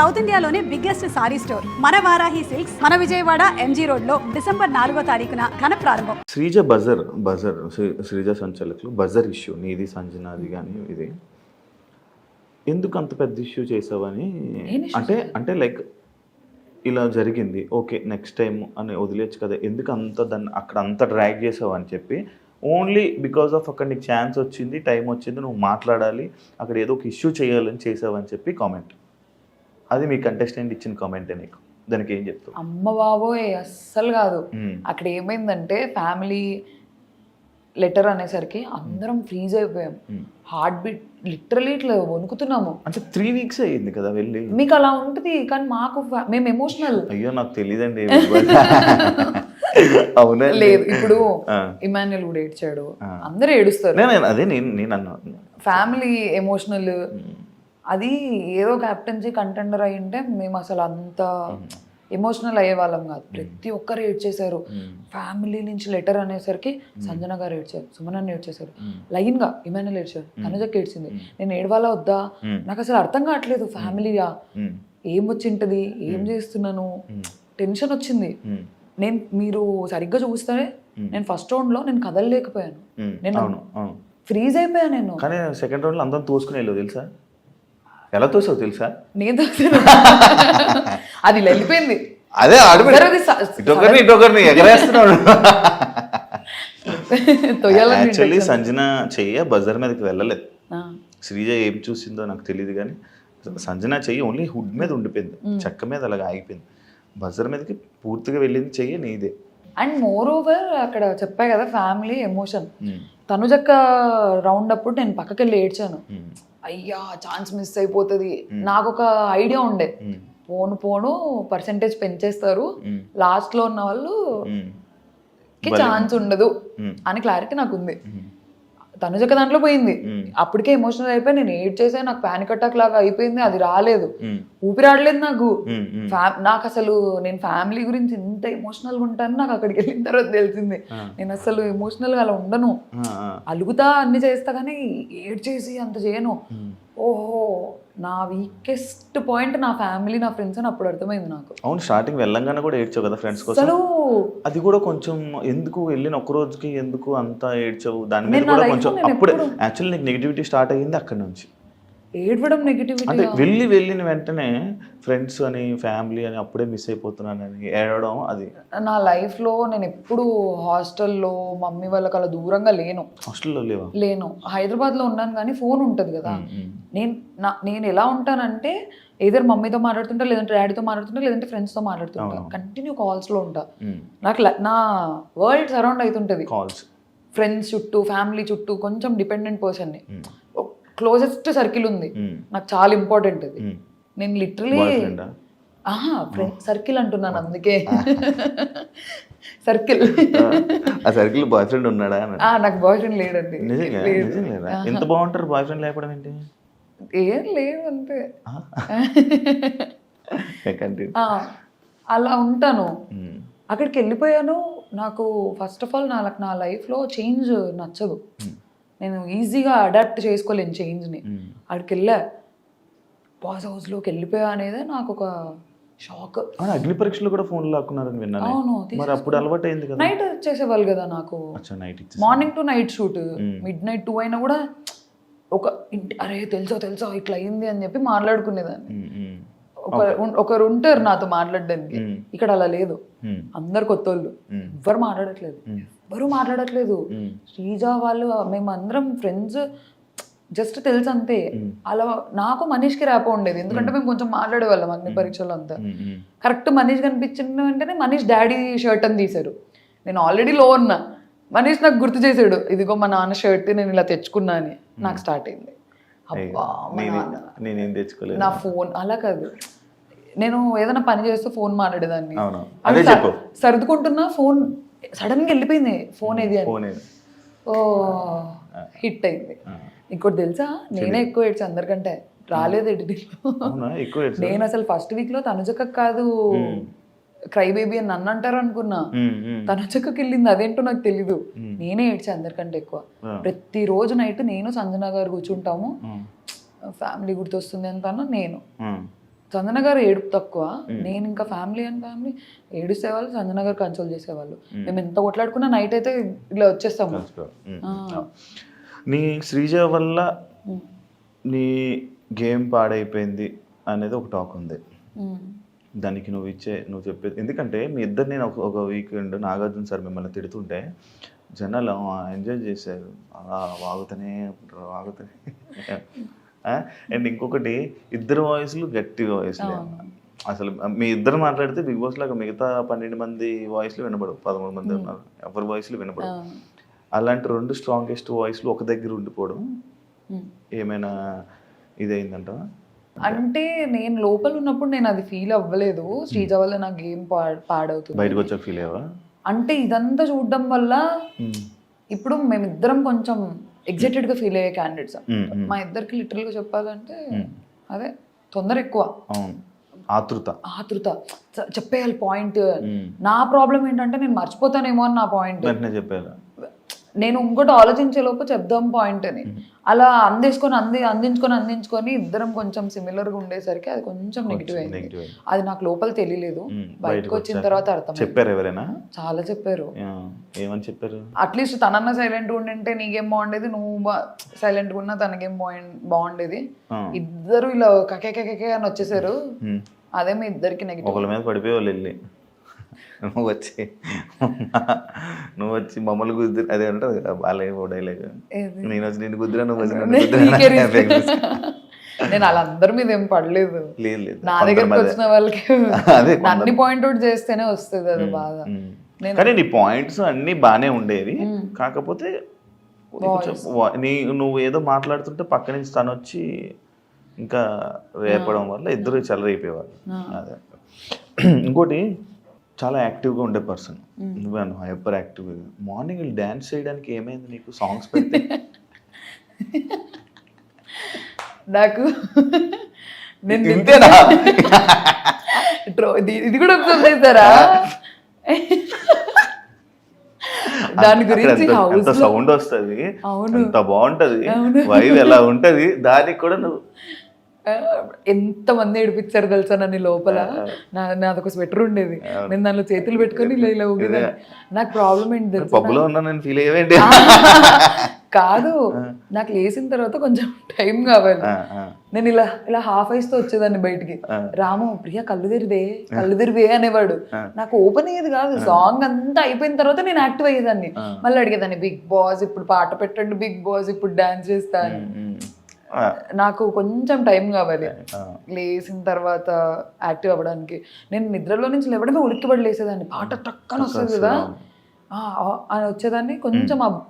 South ఇండియాలోనే biggest sorry store. మన Varahi silks మన విజయవాడ ఎంజీ రోడ్లో డిసెంబర్ నాలుగో తారీఖున ఘన ప్రారంభం. శ్రీజ బజర్ బజర్ శ్రీ- శ్రీజ సంచాలకులు బజర్ ఇష్యూ నీది సంజనాది కానీ ఇది. ఎందుకు అంత పెద్ద ఇష్యూ చేసావని? అంటే అంటే లైక్ ఇలా జరిగింది. ఓకే నెక్స్ట్ టైం అని వదిలేచ్చు కదా. ఎందుకు అంత దాన్ని అక్కడ అంత డ్రాగ్ చేసావు అని చెప్పి ఓన్లీ బికాస్ ఆఫ్ అక్కడ నీకు ఛాన్స్ వచ్చింది టైం వచ్చింది నువ్వు మాట్లాడాలి అక్కడ ఏదో ఒక ఇష్యూ చేయాలని చేసావని చెప్పి కామెంట్. అది మీ కంటెస్టెంట్ ఇచ్చిన కామెంటే నీకు దానికి ఏం చెప్తావు? అమ్మ బాబోయ్ అస్సలు కాదు. అక్కడ ఏమైందంటే ఫ్యామిలీ లెటర్ అనేసరికి అందరం ఫ్రీజ్ అయిపోయాం. హార్ట్ బీట్ లిటరలీ ఇట్లా వణుకుతున్నాము. అంటే త్రీ వీక్స్ అయ్యింది కదా వెళ్ళి? మీకు అలా ఉంటుంది కానీ మాకు మేము ఎమోషనల్ అయ్యో నాకు తెలియదండి అవునా లేదు ఇప్పుడు. ఇమాన్యుల్ కూడా ఏడ్చాడు. అందరూ ఏడుస్తారు. అదే నేను నేను అన్నా. ఫ్యామిలీ ఎమోషనల్ అది ఏదో క్యాప్టెన్సీ కంటెండర్ అయి ఉంటే మేము అసలు అంత ఎమోషనల్ అయ్యే వాళ్ళం కాదు. ప్రతి ఒక్కరు ఏడ్చేశారు ఫ్యామిలీ నుంచి లెటర్ అనేసరికి సంజన గారు ఏడ్చారు సుమనన్న ఏడ్చేశారు లైన్గా ఇమానుల్ ఏడ్చారు తనుజకి ఏడ్చింది నేను ఏడవాలా వద్దా? నాకు అసలు అర్థం కావట్లేదు ఫ్యామిలీగా. ఏం వచ్చింటది? ఏం చేస్తున్నాను? టెన్షన్ వచ్చింది. నేను మీరు సరిగ్గా చూస్తే నేను ఫస్ట్ రౌండ్లో నేను కదలలేకపోయాను. నేను ఫ్రీజ్ అయిపోయాను నేను? సెకండ్ రౌండ్లో అందరం తోసుకుని తెలుసా? ఎలా తోసావు తెలుసా? నేను తోసాను. అది వెళ్ళిపోయింది. అదే ఇటొకరిని ఇటొకరిని ఎగరేస్తున్నాడు. యాక్చువల్లీ సంజన చెయ్య బజార్ మీదకి వెళ్ళలేదు. శ్రీజ ఏం చూసిందో నాకు తెలియదు కానీ సంజన చెయ్యి ఓన్లీ హుడ్ మీద ఉండిపోయింది. చెక్క మీద అలాగ ఆగిపోయింది. బజార్ మీదకి పూర్తిగా వెళ్ళింది చెయ్యి నీదే. అండ్ మోర్ ఓవర్ అక్కడ చెప్పా కదా ఫ్యామిలీ ఎమోషన్. తనుజక్క రౌండ్ అప్పుడు నేను పక్కకి వెళ్ళి ఏడ్చాను. అయ్యా ఛాన్స్ మిస్ అయిపోతుంది నాకు ఒక ఐడియా ఉండే. పోను పోను పర్సంటేజ్ పెంచేస్తారు మ్మ్. లాస్ట్లో ఉన్న వాళ్ళు. కి ఛాన్స్ ఉండదు. అని క్లారిటీ నాకు ఉంది మ్మ్. తనుజక్క దాంట్లో పోయింది. అప్పటికే ఎమోషనల్ అయిపోయి నేను ఏడ్ చేసే నాకు పానిక్ అటాక్ లాగా అయిపోయింది అది రాలేదు. ఊపిరాడలేదు నాకు నాకు అసలు నేను ఫ్యామిలీ గురించి ఎంత ఎమోషనల్గా ఉంటాను నాకు అక్కడికి వెళ్ళిన తర్వాత తెలిసింది నేను అసలు ఎమోషనల్గా అలా ఉండను. అలుగుతా అన్ని చేస్తా కానీ ఏడ్ చేసి అంత చేయను ఓహో నా వీకెస్ట్ పాయింట్ నా ఫ్యామిలీ నా ఫ్రెండ్స్ అని అప్పుడు అర్థమైంది నాకు. అవును స్టార్టింగ్ వెళ్ళంగానే కూడా ఏడ్చావు కదా ఫ్రెండ్స్ కోసం? అది కూడా కొంచెం ఎందుకు వెళ్ళిన ఒక్క రోజుకి ఎందుకు అంత ఏడ్చావు? దాని మీద కూడా కొంచెం అప్పుడే యాక్చువల్లీ నీకు నెగిటివిటీ స్టార్ట్ అయ్యింది అక్కడ నుంచి. ఏడవడం నెగిటివిటీ అంటే వెళ్ళి వెళ్ళిన వెంటనే ఫ్రెండ్స్ అని ఫ్యామిలీ అని అప్పుడే మిస్ అయిపోతున్నానని ఏడవడం అది. నా లైఫ్లో నేను ఎప్పుడు హాస్టల్లో మమ్మీ వాళ్ళకి అలా దూరంగా లేను. హాస్టల్లో లేవా? లేను. హైదరాబాద్లో ఉన్నాను కానీ ఫోన్ ఉంటుంది కదా. నేను నా నేను ఎలా ఉంటానంటే ఏదర్ మమ్మీతో మాట్లాడుతుంటా లేదంటే డాడీతో మాట్లాడుతుంటా లేదంటే ఫ్రెండ్స్తో మాట్లాడుతుంటా. కంటిన్యూ కాల్స్లో ఉంటా. నాకు నా వరల్డ్ సరౌండ్ అవుతుంటుంది కాల్స్. ఫ్రెండ్స్ చుట్టూ ఫ్యామిలీ చుట్టూ కొంచెం డిపెండెంట్ పర్సన్ని. క్లోజెస్ట్ సర్కిల్ ఉంది. నాకు చాలా ఇంపార్టెంట్ అది. నేను లిటరలీ సర్కిల్ అంటున్నాను అందుకే. సర్కిల్ ఆ సర్కిల్ బాయ్ ఫ్రెండ్ ఉన్నాడా నాకు బాయ్ ఫ్రెండ్ లేడండి. ఎంత బాగుంటారు బాయ్ ఫ్రెండ్ లేకపోవడం ఏంటి? ఏం లేవు అంతే. అలా ఉంటాను. అక్కడికి వెళ్ళిపోయాను. నాకు ఫస్ట్ ఆఫ్ ఆల్ నా నా లైఫ్లో చేంజ్ నచ్చదు. నేను ఈజీగా అడాప్ట్ చేసుకోలేను చేంజ్ని అక్కడికి వెళ్ళా. బాస్ హౌస్లోకి వెళ్ళిపోయా అనేది నాకు ఒక షాక్ అగ్ని పరీక్షలు కూడా ఫోన్ లాక్కున్నారని విన్నాను. అవును మరి అప్పుడు అలవాటు అయింది కదా. నైట్ చేసేవాళ్ళు కదా నాకు. Night morning to night shoot. Midnight two అయినా కూడా ఒక ఇంటి అరే తెలుసా తెలుసా ఇట్లా అయింది అని చెప్పి మాట్లాడుకునేదాన్ని. ఒక ఒకరు ఉంటారు నాతో మాట్లాడడానికి. ఇక్కడ అలా లేదు. అందరు కొత్త వాళ్ళు ఎవ్వరు మాట్లాడట్లేదు. ఎవ్వరు మాట్లాడట్లేదు. శ్రీజ వాళ్ళు మేమందరం ఫ్రెండ్స్ జస్ట్ తెలుసు అంతే అలా నాకు మనీష్కి ర్యాపో ఉండేది. ఎందుకంటే మేము కొంచెం మాట్లాడేవాళ్ళం అన్ని పరీక్షలు అంతా. కరెక్ట్ మనీష్ కనిపించిన వెంటనే మనీష్ డాడీ షర్ట్ అని తీశారు నేను ఆల్రెడీ లో ఉన్నా. మనీష్ నాకు గుర్తు చేశాడు. ఇదిగో మా నాన్న షర్ట్ నేను ఇలా తెచ్చుకున్నా అని. నాకు స్టార్ట్ అయింది. అబ్బా నేనేం తెచ్చుకోలేదు. నా ఫోన్ అలా కాదు. నేను ఏదైనా పని చేస్తూ ఫోన్ మాట్లాడేదాన్ని. సర్దుకుంటున్నా ఫోన్ సడన్గా వెళ్ళిపోయింది. ఫోన్ ఏది అని. ఫోన్ ఏది? ఓ హిట్ అయింది. ఇంకోటి తెలుసా? నేనే ఎక్కువ ఏడ్చి అందరికంటే. రాలేదు ఎడిటింగ్? నేను అసలు ఫస్ట్ వీక్లో తనుజక్క కాదు క్రై బేబీ అని నన్ను అంటారు అనుకున్నా. తనుజక్కకి వెళ్ళింది అదేంటో నాకు తెలీదు. నేనే ఏడ్చా అందరికంటే ఎక్కువ. ప్రతి రోజు నైట్ నేను సంజన గారు కూర్చుంటాము. ఫ్యామిలీ గుర్తొస్తుంది అంటాను నేను. సంజన గారు ఏడుపు తక్కువ. నేను ఇంకా ఫ్యామిలీ అండ్ ఫ్యామిలీ ఏడుసేవాళ్ళు సంజన గారు కన్సోల్ చేసేవాళ్ళు. మేము. ఎంత కొట్లాడుకున్నా నైట్ అయితే ఇలా వచ్చేస్తాము. నీ శ్రీజ వల్ల నీ గేమ్ పాడైపోయింది అనేది ఒక టాక్ ఉంది. దానికి నువ్వు ఇచ్చే నువ్వు చెప్పేది ఎందుకంటే మీ ఇద్దరు నేను ఒక ఒక వీకెండ్ నాగార్జున సార్ మిమ్మల్ని తిడుతుంటే జనాలు ఎంజాయ్ చేశారు. అలా వాగుతూనే వాగుతూనే. అండ్ ఇంకొకటి ఇద్దరు వాయిస్లు గట్టి వాయిస్లే అసలు మీ ఇద్దరు మాట్లాడితే బిగ్ బాస్ లాగా మిగతా పన్నెండు మంది వాయిస్లు వినబడవు పదమూడు మంది ఉన్నారు. ఎవరి వాయిస్లు వినబడవు. అలాంటి రెండు స్ట్రాంగెస్ట్ వాయిస్లు ఒక దగ్గర ఉండిపోవడం ఉమ్. ఏమైనా ఇదైందంట అంటే నేను లోపల ఉన్నప్పుడు నేను అది ఫీల్ అవ్వలేదు. శ్రీజ వల్ల నా గేమ్ పాడవుతుంది. బయటకు వచ్చాక ఫీల్ అయ్యావా? అంటే ఇదంతా చూడడం వల్ల ఇప్పుడు మేమిద్దరం కొంచెం ఎగ్జైటెడ్గా ఫీల్ అయ్యే క్యాండిడేట్స్. మా ఇద్దరికి లిటరల్గా చెప్పాలంటే అదే తొందర ఎక్కువ. ఆతృత. ఆతృత. చెప్పేయాలి పాయింట్. నా ప్రాబ్లం ఏంటంటే నేను మర్చిపోతానేమో అని నా పాయింట్ చెప్పారు నేను ఇంకోటి ఆలోచించే లోపు చెప్దాం పాయింట్ అని. అలా అందేసుకొని అంది అందించుకొని అందించుకొని ఇద్దరం కొంచెం సిమిలర్గా ఉండేసరికి అది కొంచెం నెగిటివ్ అయింది. అది నాకు లోపల తెలియలేదు. బయటకు వచ్చిన. తర్వాత అర్థం చెప్పారు ఎవరైనా? చాలా చెప్పారు. ఏమని చెప్పారు? అట్లీస్ట్ తనన్న సైలెంట్ ఉండింటే నీకేం బాగుండేది? నువ్వు సైలెంట్ ఉన్నా తనకేం బాగుం- బాగుండేది. ఇద్దరు ఇలా కకే కకే అని వచ్చేసారు. అదే మీ ఇద్దరికి నెగిటివ్ ఒకళ్ళ మీద పడిపోయి వాళ్ళు వెళ్ళి. నువ్వు వచ్చి నువ్వు వచ్చి మమ్మల్ని గుద్దు అదే కదా బాలే డైలాగ్ నేను వచ్చి నిన్ను కుదిరా నువ్వు వచ్చి. నేను వాళ్ళందరి మీద ఏం పడలేదు. లేదు లేదు. నా దగ్గరికి వచ్చిన వాళ్ళకి అదే నన్ను పాయింట్ అవుట్ చేస్తేనే వస్తుంది అది. నేను- కానీ నీ పాయింట్స్ అన్నీ బాగానే ఉండేవి. కాకపోతే నీ నువ్వు ఏదో మాట్లాడుతుంటే పక్క నుంచి తను వచ్చి ఇంకా రేపడం వల్ల ఇద్దరు చెలరైపోయేవాళ్ళు అదే. ఇంకోటి చాలా యాక్టివ్గా ఉండే పర్సన్. నువ్వే హైపర్ యాక్టివ్ మార్నింగ్ డ్యాన్స్ చేయడానికి ఏమైంది నీకు? సాంగ్స్ పెడితే? నాకు నేను ట్రో- ఇది కూడా చేస్తారా దాని గురించి సౌండ్ వస్తుంది? అవును. ఎంత బాగుంటది. వైవ్ ఎలా ఉంటది? దానికి కూడా నువ్వు ఎంత మంది ఏడిపించారు తెలుసా నన్ను లోపల? నా నాదొక స్వెటర్ ఉండేది. నేను దానిలో చేతులు పెట్టుకొని ఇలా ఇలా ఊగేదాన్ని నాకు ప్రాబ్లం ఏంటి తెలుసా? పబ్బులో ఉన్నా నేను ఫీల్ అయ్యేవేంటి? కాదు నాకు లేచిన తర్వాత కొంచెం టైం కావాలి. నేను ఇలా ఇలా హాఫ్ ఐస్తో వచ్చేదాన్ని బయటికి. రాము ప్రియ కళ్ళు తెరివే కళ్ళు తెరివే అనేవాడు. నాకు ఓపెన్ అయ్యేది కాదు. సాంగ్ అంతా అయిపోయిన తర్వాత నేను యాక్టివ్ అయ్యేదాన్ని. మళ్ళీ అడిగేదాన్ని బిగ్ బాస్ ఇప్పుడు పాట పెట్టండి బిగ్ బాస్ ఇప్పుడు డాన్స్ చేస్తాను నాకు కొంచెం టైం కావాలి. లేచిన తర్వాత యాక్టివ్ అవ్వడానికి. నేను నిద్రలో నుంచి లేవడమే ఉలిక్కిపడి లేసేదాన్ని పాట టక్కన వస్తుంది కదా. అని వచ్చేదాన్ని. కొంచెం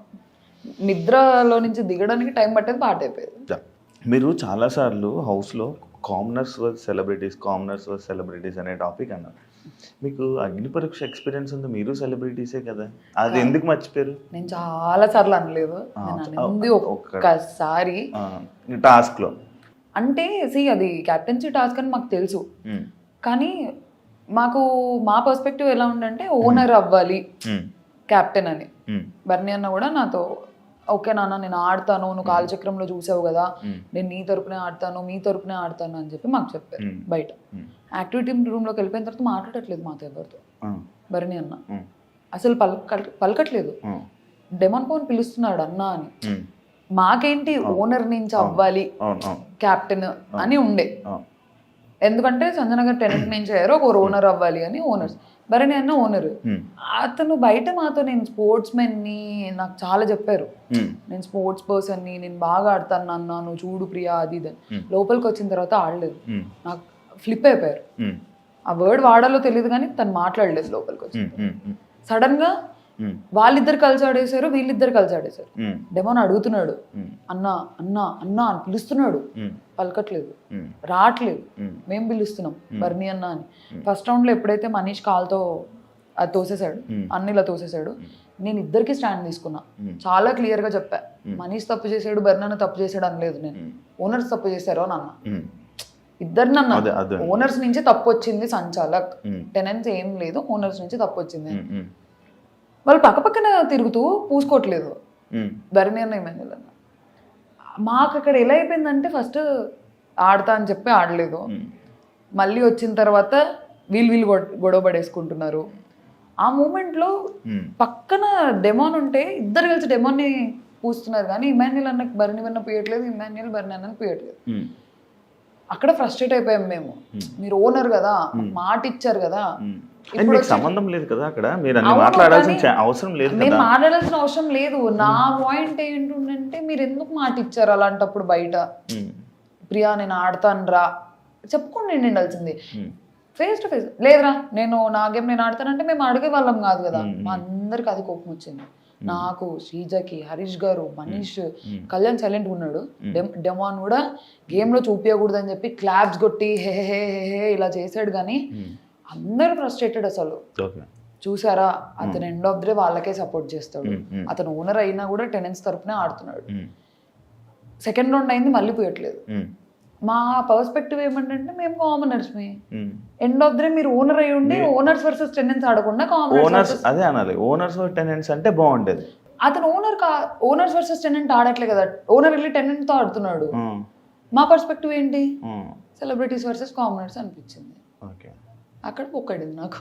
నిద్రలో నుంచి దిగడానికి టైం పట్టేది పాట అయిపోయేది. మీరు చాలాసార్లు హౌస్లో commoners versus celebrities commoners versus celebrities అనే టాపిక్ అన్నారు. మీకు అగ్ని పరీక్ష ఎక్స్పీరియన్స్ ఉంది మీరు సెలబ్రిటీసే కదా. అది ఎందుకు మర్చిపోయారు? నేను చాలా సార్లు అనలేదు. ఒక్కసారి. టాస్క్లో అంటే సి అది క్యాప్టెన్సీ టాస్క్ అని మాకు తెలుసు. కానీ మాకు మా పర్స్పెక్టివ్ ఎలా ఉందంటే ఓనర్ అవ్వాలి కెప్టెన్ అని. బర్నీ అన్న కూడా నాతో ఓకే నాన్న నేను ఆడతాను నువ్వు కాలచక్రంలో చూసావు కదా నేను నీ తరపునే ఆడతాను మీ తరపునే ఆడతాను అని చెప్పి మాకు చెప్పారు బయట. యాక్టివిటీ రూమ్లోకి వెళ్ళిపోయిన తర్వాత మాట్లాడట్లేదు మాతో ఎవరితో. బర్నీ అన్న. అసలు పలక పలకట్లేదు. డెమాన్ పవన్ పిలుస్తున్నాడు అన్న అని. మాకేంటి ఓనర్ నుంచి అవ్వాలి కెప్టెన్ అని ఉండే. ఎందుకంటే సంజన గారు టెనెంట్ నుంచి అయ్యారు ఒక ఓనర్ అవ్వాలి అని ఓనర్స్ భరణి అన్న ఓనర్ Hmm. అతను బయట మాతో నేను స్పోర్ట్స్ని నాకు చాలా చెప్పారు Hmm. నేను స్పోర్ట్స్ పర్సన్ని నేను బాగా ఆడతాను నాన్న నువ్వు చూడు ప్రియా అది ఇది అని. లోపలికి వచ్చిన తర్వాత ఆడలేదు Hmm. నాకు ఫ్లిప్ అయిపోయారు Hmm. ఆ వర్డ్ వాడాలో తెలియదు కానీ తను మాట్లాడలేదు లోపలికి వచ్చి Hmm. వాళ్ళిద్దరు కలిసి ఆడేశారు వీళ్ళిద్దరు కలిసి ఆడేశారు. డెమోన్ అడుగుతున్నాడు. అన్నా అన్నా అన్నా అని పిలుస్తున్నాడు. పలకట్లేదు. రావట్లేదు. మేము. పిలుస్తున్నాం బర్నీ అన్న అని. ఫస్ట్ రౌండ్లో ఎప్పుడైతే మనీష్ కాల్తో అది తోసేశాడు అన్న ఇలా తోసేశాడు నేను ఇద్దరికి స్టాండ్ తీసుకున్నా. చాలా క్లియర్గా చెప్పా మనీష్ తప్పు చేశాడు బర్నీ అన్న తప్పు చేశాడు అనలేదు నేను. ఓనర్స్ తప్పు చేశారు అని అన్న. ఇద్దరిని అన్న. ఓనర్స్ నుంచి తప్పు వచ్చింది సంచాలక్. టెనెన్స్ ఏం లేదు ఓనర్స్ నుంచి తప్పు వచ్చింది. వాళ్ళు పక్క పక్కన తిరుగుతూ పూసుకోవట్లేదు. అన్న ఏమైంది అన్న మాకు అక్కడ ఎలా అయిపోయిందంటే ఫస్ట్ ఆడతా అని చెప్పి ఆడలేదు. మళ్ళీ వచ్చిన తర్వాత వీళ్ళు వీళ్ళు గొడ- గొడవ పడేసుకుంటున్నారు. ఆ మూమెంట్లో పక్కన డెమోన్ ఉంటే ఇద్దరు కలిసి డెమోన్ని పూస్తున్నారు కానీ ఇమాన్యుల్ అన్నకి బర్ని వన్న పూయట్లేదు ఇమాన్యుల్ బర్ని అన్నకి పూయట్లేదు. అక్కడ ఫ్రస్ట్రేట్ అయిపోయాం మేము. మీరు ఓనర్ కదా మాట ఇచ్చారు కదా. మీకు సంబంధం లేదు కదా అక్కడ? మీరు అన్ని మాట్లాడాల్సిన అవసరం లేదు కదా? మాట్లాడాల్సిన అవసరం లేదు. నా పాయింట్ ఏంటంటే మీరు ఎందుకు మాట ఇచ్చారు అలాంటప్పుడు బయట? ప్రియా నేను ఆడతాను రా చెప్పుకోండి నేను ఉండాల్సింది ఫేస్ టు ఫేస్ లేదురా నేను నా గేమ్ నేను ఆడతానంటే మేము అడిగే వాళ్ళం కాదు కదా. మా అందరికి అది కోపం వచ్చింది. నాకు శ్రీజకి హరీష్ గారు మనీష్ కళ్యాణ్ సైలెంట్ ఉన్నాడు. డెమ్- డెమాన్ కూడా గేమ్లో చూపించకూడదని చెప్పి క్లాప్స్ కొట్టి హే హే హే ఇలా చేశాడు కానీ. అందరూ ఫ్రస్ట్రేటెడ్ అసలు. చూసారా? అతను ఎండ్ ఆఫ్ ద డే వాళ్ళకే సపోర్ట్ చేస్తాడు. అతను ఓనర్ అయినా కూడా టెనెన్స్ తరపునే ఆడుతున్నాడు. సెకండ్ రౌండ్ అయింది మళ్ళీ పోయట్లేదు. మా పర్స్పెక్టివ్ ఏమంటే మేము కామనర్స్ మీ. ఎండ్ ఆఫ్ ద మీరు ఓనర్ అయి ఉండి ఓనర్స్ వర్సెస్ టెనెన్స్ ఆడకుండా ఓనర్స్ అదే అనాలి. ఓనర్స్ టెనెంట్స్ అంటే బాగుండేది. అతను ఓనర్ కా ఓనర్స్ వర్సెస్ టెనెంట్ ఆడట్లే కదా. ఓనర్ వెళ్ళి tenant తో ఆడుతున్నాడు మా పర్స్పెక్టివ్ ఏంటి? సెలబ్రిటీస్ వర్సెస్ కామనర్స్ అనిపించింది. ఓకే. అక్కడ పొక్కడింది నాకు.